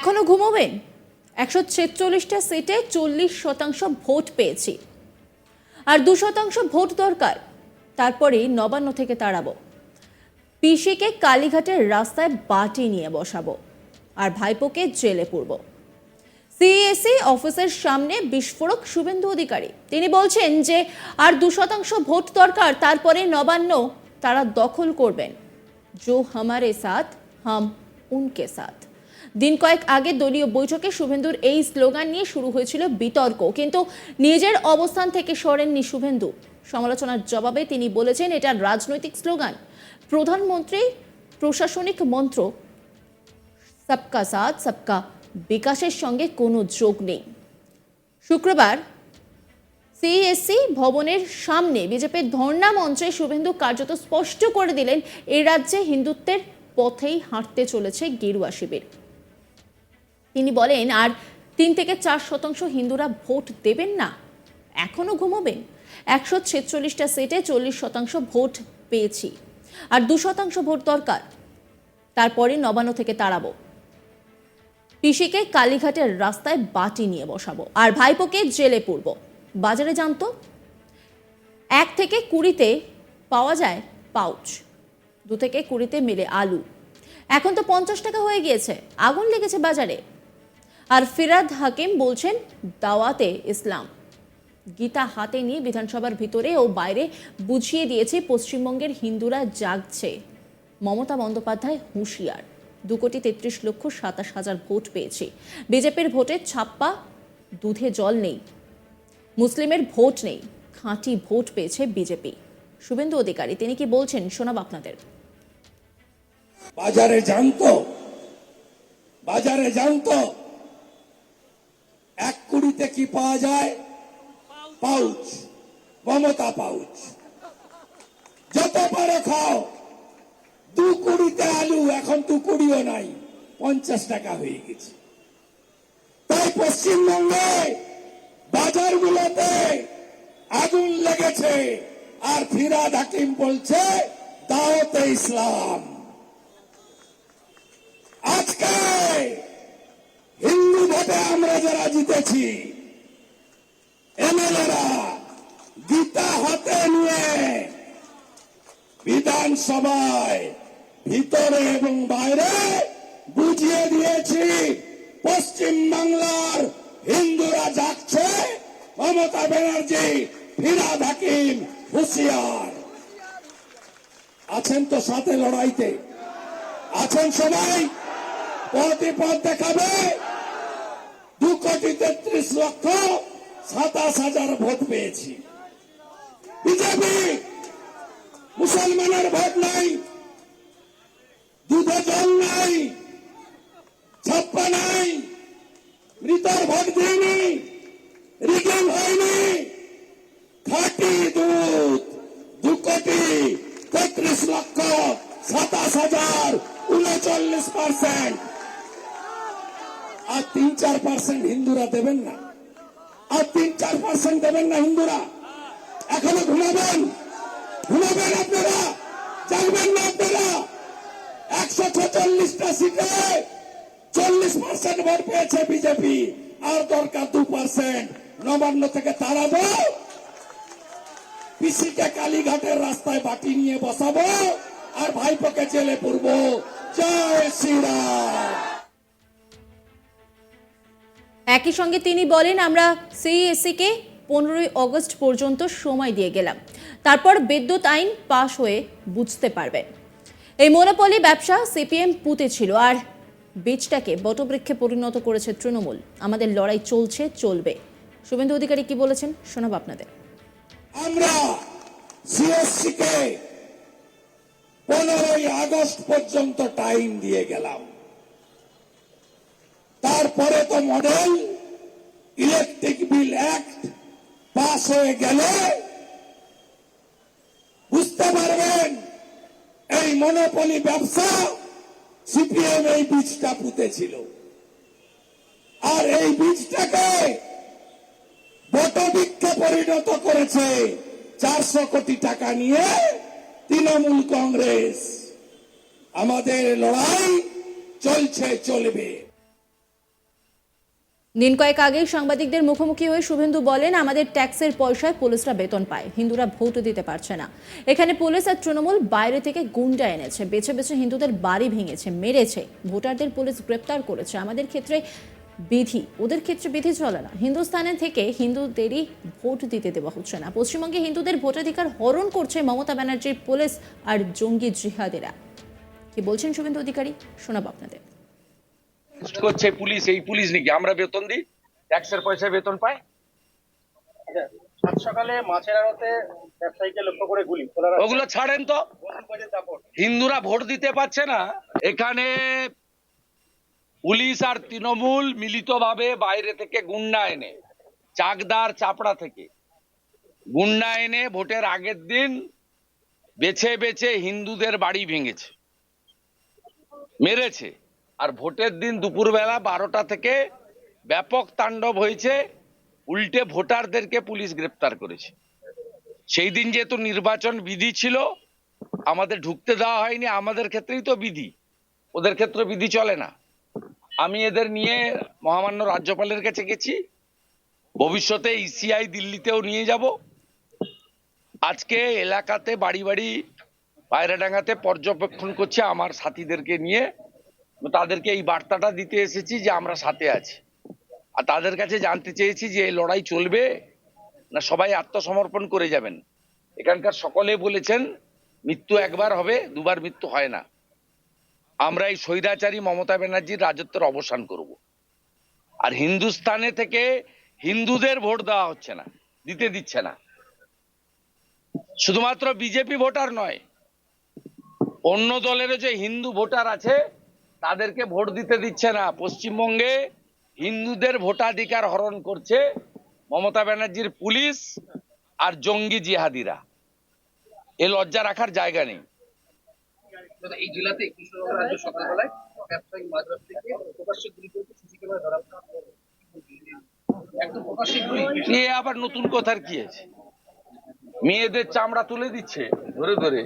এখনও ঘুমোবেন একশো ছেচল্লিশটা সিটে চল্লিশ শতাংশ ভোট পেয়েছি। আর দু শতাংশ ভোট দরকার। তারপরেই নবান্ন থেকে তাড়াবো। পিসিকে কালীঘাটের রাস্তায় বাটি নিয়ে বসাবো আর ভাইপোকে জেলে পুরব। সিএসি অফিসের সামনে বিস্ফোরক শুভেন্দু অধিকারী। তিনি বলছেন যে, আর দু শতাংশ ভোট দরকার, তারপরে নবান্ন তারা দখল করবেন। জো হামারে সাথ, হাম উনকে সাথ। দিন কয়েক আগে দলীয় বৈঠকে শুভেন্দুর এই স্লোগান নিয়ে শুরু হয়েছিল বিতর্ক। কিন্তু নিজের অবস্থান থেকে সরেননি শুভেন্দু। সমালোচনার জবাবে তিনি বলেছেন, এটা রাজনৈতিক স্লোগান। প্রধানমন্ত্রী, প্রশাসনিক মন্ত্র, সবকা সাথ, সবকা বিকাশের সঙ্গে কোনো যোগ নেই। শুক্রবার সিএসসি ভবনের সামনে বিজেপির ধর্ণা মঞ্চে শুভেন্দু কার্যত স্পষ্ট করে দিলেন এই রাজ্যে হিন্দুত্বের পথেই হাঁটতে চলেছে গেরুয়া শিবির। তিনি বলেন, আর তিন থেকে চার শতাংশ হিন্দুরা ভোট দেবেন না। এখনও ঘুমোবেন একশো ছেচল্লিশটা সেটে চল্লিশ শতাংশ ভোট পেয়েছি। আর দু শতাংশ ভোট দরকার। তারপরে নবান্ন থেকে তাড়াবো। পিসিকে কালীঘাটের রাস্তায় বাটি নিয়ে বসাবো। আর ভাইপোকে জেলে পুরব। বাজারে জানতো এক থেকে কুড়িতে পাওয়া যায় পাউচ। দু থেকে কুড়িতে মেলে আলু। এখন তো পঞ্চাশ টাকা হয়ে গিয়েছে। আগুন লেগেছে বাজারে। আর ফিরাদ হাকিম বলছেন, দাওয়াতে ইসলাম। গীতা হাতে নিয়ে বিধানসভার ভিতরে ও বাইরে বুঝিয়ে দিয়েছে, পশ্চিমবঙ্গের হিন্দুরা জাগছে। মমতা বন্দ্যোপাধ্যায় হুঁশিয়ার। দু কোটি তেত্রিশ লক্ষ সাতাশ হাজার ভোট পেয়েছে। বিজেপির ভোটে ছাপ্পা, দুধে জল নেই। মুসলিমের ভোট নেই, খাঁটি ভোট পেয়েছে বিজেপি। শুভেন্দু অধিকারী, তিনি কি বলছেন? শোনাব আপনাদের। বাজারে জানতো বাজারে জানতো। কি পাওয়া যায়? পাউচ মমতা পাউচ যত পারো খাও। দু কুড়িতে আলু, এখন দু কুড়িও নাই। পঞ্চাশ টাকা হয়ে গেছে। তাই পশ্চিমবঙ্গে বাজারগুলোতে আগুন লেগেছে। আর ফিরাদ হাকিম বলছে, দাওয়াতে ইসলাম। আজকে হিন্দু ভোটে আমরা যারা জিতেছি এমএলএরা গীতা হাতে নিয়ে বিধানসভায় ভিতরে এবং বাইরে বুঝিয়ে দিয়েছি, পশ্চিম বাংলার হিন্দুরা যাচ্ছে, মমতা ব্যানার্জি ফিরাদ হাকিম, হুশিয়ার। আছেন তো সাথে লড়াইতে? আছেন সবাই? পদে পদ দেখাবে। দু কোটি তেত্রিশ লক্ষ সাতাশ হাজার ভোট পেয়েছি। বিজেপি মুসলমানের ভোট নাই দুধে জল নাই ছাপ্পা নাই, মৃতর ভোট দিইনি রিগিং হয়নি। খাঁটি দুধ, দু কোটি তেত্রিশ লক্ষ সাতাশ হাজার উনচল্লিশ পার্সেন্ট আর তিন চার পার্সেন্ট হিন্দুরা দেবেন না। আর তিন চার পার্সেন্ট দেবেন না হিন্দুরা। এখনও ঘুমাবেন? ঘুমাবেন আপনারা। না আপনারা। একশো ছেচল্লিশটা সিটে চল্লিশ পার্সেন্ট ভোট পেয়েছে বিজেপি। আর দরকার দু পার্সেন্ট নবান্ন থেকে তাড়াবো। পিসিকে কালীঘাটের রাস্তায় বাটি নিয়ে বসাবো। আর ভাইপোকে জেলে পড়ব। জয় শ্রীরাম। একই সঙ্গে তিনি বলেন, আমরা সিএসসিকে পনেরোই অগস্ট পর্যন্ত সময় দিয়ে গেলাম। তারপর বিদ্যুৎ আইন পাশ হয়ে বুঝতে পারবেন এই মোনোপলি ব্যবসা সিপিএম পুঁতে ছিল, আর বীজটাকে বটবৃক্ষে পরিণত করেছে তৃণমূল। আমাদের লড়াই চলছে, চলবে। শুভেন্দু অধিকারী কি বলেছেন শোনাব আপনাদের। আমরা পনেরোই আগস্ট পর্যন্ত টাইম দিয়ে গেলাম। তারপরে তো model, electric bill act pass হয়ে গেলে বুঝতে পারবেন এই মনোপলি ব্যবসা, সিপিএম এই বীজটা পুঁতেছিল। আর এই বীজটাকে বটবৃক্ষে পরিণত করেছে চারশো কোটি টাকা নিয়ে তৃণমূল কংগ্রেস। আমাদের লড়াই চলছে, চলবে। দিন কয়েক আগেই সাংবাদিকদের মুখোমুখি হয়ে শুভেন্দু বলেন, আমাদের ট্যাক্সের পয়সায় পুলিশরা বেতন পায়। হিন্দুরা ভোট দিতে পারছে না। এখানে পুলিশ আর তৃণমূল বাইরে থেকে গুন্ডা এনেছে। বেছে বেছে হিন্দুদের বাড়ি ভেঙেছে, মেরেছে। ভোটারদের পুলিশ গ্রেপ্তার করেছে। আমাদের ক্ষেত্রে বিধি, ওদের ক্ষেত্রে বিধি চলে না। হিন্দুস্তানে থেকে হিন্দুদেরই ভোট দিতে দেওয়া হচ্ছে না। পশ্চিমবঙ্গে হিন্দুদের ভোটাধিকার হরণ করছে মমতা ব্যানার্জির পুলিশ আর জঙ্গি জিহাদেরা। কি বলছেন শুভেন্দু অধিকারী? শোনাব আপনাদের। করছে পুলিশ এই পুলিশ নাকি? আমরা বেতন দিই ট্যাক্সের পয়সায় বেতন পাই। আচ্ছা, সকালে মাছের আড়তে ব্যবসায়ীকে লক্ষ্য করে গুলি ওগুলো ছাড়েন তো। হিন্দুরা ভোট দিতে পারছে না। এখানে পুলিশ আর তৃণমূল মিলিতভাবে বাইরে থেকে গুন্ডা এনে চাকদার চাপড়া থেকে গুন্ডা এনে ভোটের আগের দিন বেছে বেছে হিন্দুদের বাড়ি ভেঙেছে মেরেছে। আর ভোটের দিন দুপুরবেলা বারোটা থেকে ব্যাপক তাণ্ডব হয়েছে, উল্টে ভোটারদেরকে পুলিশ গ্রেপ্তার করেছে। সেই দিন যেহেতু নির্বাচন বিধি ছিল, আমাদের ঢুকতে দেওয়া হয়নি, আমাদের ক্ষেত্রেই তো বিধি। ওদের ক্ষেত্রে বিধি চলে না। আমি এদের নিয়ে মহামান্য রাজ্যপালের কাছে গেছি। ভবিষ্যতে ইসিআই দিল্লিতেও নিয়ে যাব। আজকে এলাকাতে বাড়ি বাড়ি পায়রাডাঙ্গাতে পর্যবেক্ষণ করছে আমার সাথীদেরকে নিয়ে। তাদেরকে এই বার্তাটা দিতে এসেছি যে আমরা সাথে আছি। আর তাদের কাছে জানতে চেয়েছি যে এই লড়াই চলবে না সবাই আত্মসমর্পণ করে যাবেন। এখানকার সকলে বলেছেন, মৃত্যু একবার হবে, দুবার মৃত্যু হয় না। আমরা এই স্বৈরাচারী মমতা ব্যানার্জির রাজত্বের অবসান করব। আর হিন্দুস্তানে থেকে হিন্দুদের ভোট দেওয়া হচ্ছে না, দিতে দিচ্ছে না। শুধুমাত্র বিজেপি ভোটার নয়, অন্য দলেরও যে হিন্দু ভোটার আছে তাদেরকে ভোট দিতে দিচ্ছে না। পশ্চিমবঙ্গে হিন্দুদের ভোটাধিকার হরণ করছে মমতা ব্যানার্জির পুলিশ আর জঙ্গি জিহাদিরা। এ লজ্জা রাখার জায়গা নেই। এই জেলাতে রাজ্য সকালবেলায় ব্যবসায়ী মাছ ব্যবসায়ীকে প্রকাশ্যে গুলি করেছে সিসি ক্যামেরা ধরা একদম প্রকাশ্যে গুলি? এ আবার নতুন কথার কি আছে? মেয়েদের চামড়া তুলে দিচ্ছে ধরে ধরে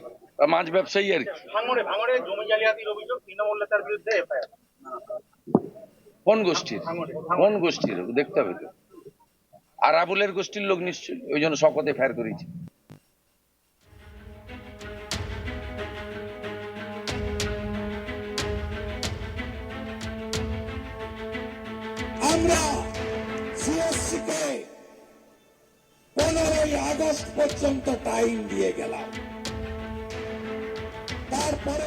মাছ ব্যবসায়ী আর কি। ভাঙড়ে ভাঙড়ে জমি জালিয়াতির অভিযোগ তৃণমূল নেতার বিরুদ্ধে এফআইআর। কোন গোষ্ঠীর? কোন গোষ্ঠীর? দেখতে হবে তো। আরাবুলের গোষ্ঠীর লোক নিশ্চয়ই ওই জন্য শপথে করেছে। আমরা সিএসসি কে পনেরোই আগস্ট পর্যন্ত টাইম দিয়ে গেলাম। তারপরে